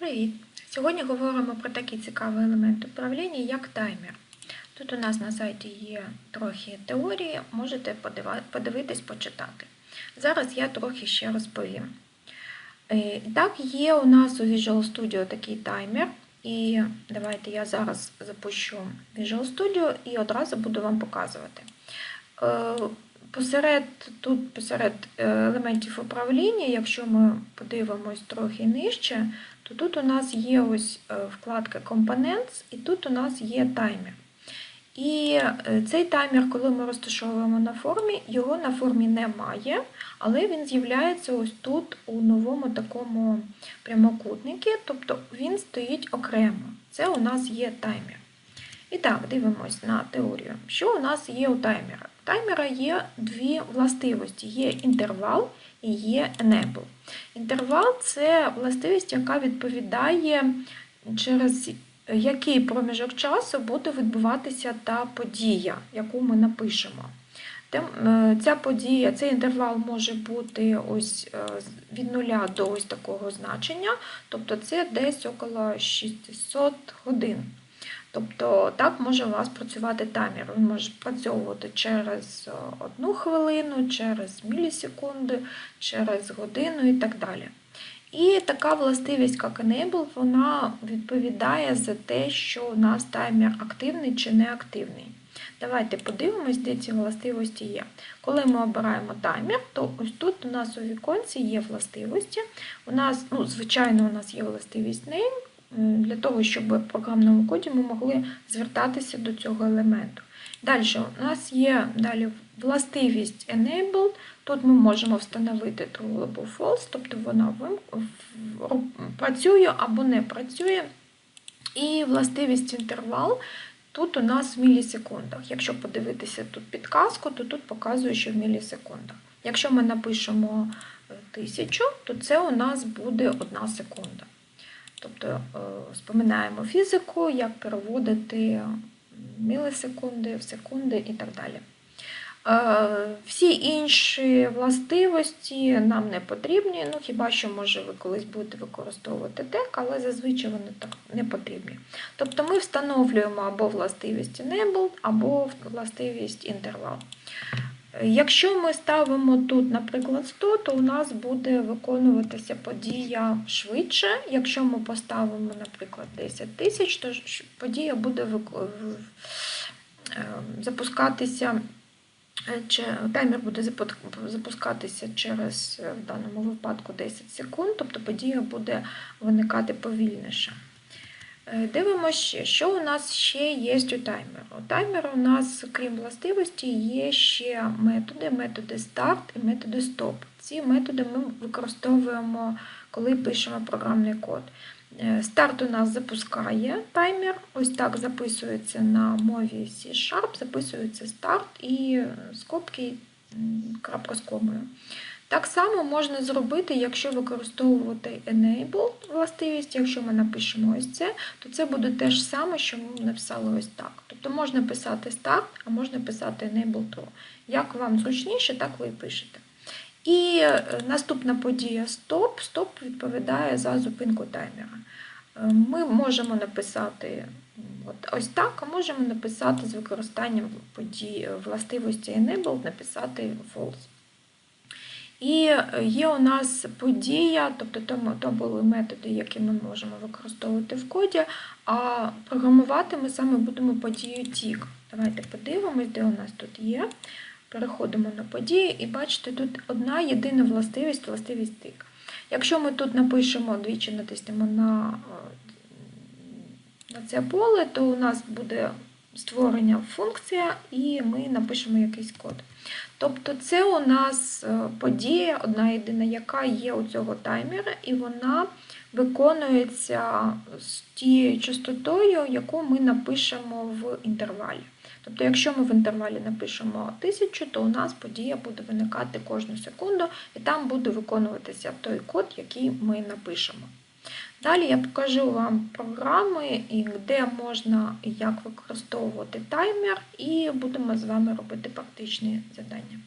Привіт! Сьогодні говоримо про такий цікавий елемент управління, як таймер. Тут у нас на сайті є трохи теорії, можете подивитись, почитати. Зараз я трохи ще розповім. Е, Так, є у нас у Visual Studio такий таймер. І давайте я зараз запущу Visual Studio і одразу буду вам показувати. Е, Посеред, тут посеред е, елементів управління, якщо ми подивимось трохи нижче, то тут у нас є ось е, вкладка Components, і тут у нас є таймер. І е, цей таймер, коли ми розташовуємо на формі, його на формі немає, але він з'являється ось тут у новому такому прямокутнику, тобто він стоїть окремо. Це у нас є таймер. І так, дивимось на теорію. Що у нас є у таймера? У таймера є дві властивості: є інтервал і є enable. Інтервал це властивість, яка відповідає, через який проміжок часу буде відбуватися та подія, яку ми напишемо. Е, Ця подія, цей інтервал може бути ось е, від нуля до ось такого значення, тобто це десь около 600 годин. Тобто так може у вас працювати таймер. Він може спрацьовувати через е, одну хвилину, через мілісекунди, через годину і так далі. І така властивість, як Enable, вона відповідає за те, що у нас таймер активний чи неактивний. Давайте подивимось, де ці властивості є. Коли ми обираємо таймер, то ось тут у нас у віконці є властивості. У нас, ну, звичайно, у нас є властивість name, для того, щоб в програмному коді ми могли звертатися до цього елементу. Далі у нас є далі властивість Enabled. Тут ми можемо встановити true або false, тобто вона працює або не працює. І властивість інтервал тут у нас в мілісекундах. Якщо подивитися тут підказку, то тут показує, що в мілісекундах. Якщо ми напишемо е, тисячу, то це у нас буде одна секунда. Тобто е, споминаємо фізику, як переводити мілісекунди в секунди і так далі. Е, Всі інші властивості нам не потрібні, ну хіба що, може, ви колись будете використовувати тек, але зазвичай вони так не потрібні. Тобто ми встановлюємо або властивість enabled, або властивість interval. Якщо ми ставимо тут, наприклад, 100, то у нас буде виконуватися подія швидше. Якщо ми поставимо, наприклад, 10 тисяч, то подія буде е, запускатися. Е, таймер буде запускатися через е, в даному випадку 10 секунд, тобто подія буде виникати повільніше. Е, Дивимося що у нас ще є у таймеру. У таймера у нас, крім властивості, є ще методи, методи start і методи stop. Ці методи ми використовуємо, коли пишемо програмний код. Е, Старт у нас запускає таймер. Ось так записується на мові C-Sharp, записується старт і скобки крапка з комою. Так само можна зробити, якщо використовувати enable властивість, якщо ми напишемо ось це, то це буде те ж саме, що ми написали ось так. Тобто можна писати start, а можна писати enable true. Як вам зручніше, так ви і пишете. І е, наступна подія стоп. Стоп відповідає за зупинку таймера. Е, Ми можемо написати от ось так, а можемо написати з використанням події, властивості enable, написати false. І є у нас подія, тобто то, були методи, які ми можемо використовувати в коді, а програмувати ми саме будемо подію тік. Давайте подивимось, де у нас тут є. Переходимо на події і бачите, тут одна єдина властивість, властивість тик. Якщо ми тут напишемо, двічі натиснемо на, е, на це поле, то у нас буде створення функція, і ми напишемо якийсь код. Тобто це у нас е, подія, одна єдина, яка є у цього таймера, і вона виконується з тією частотою, яку ми напишемо в інтервалі. Тобто, якщо ми в інтервалі напишемо 1000, то у нас подія буде виникати кожну секунду, і там буде виконуватися той код, який ми напишемо. Далі я покажу вам програми, де можна як використовувати таймер, і будемо з вами робити практичні завдання.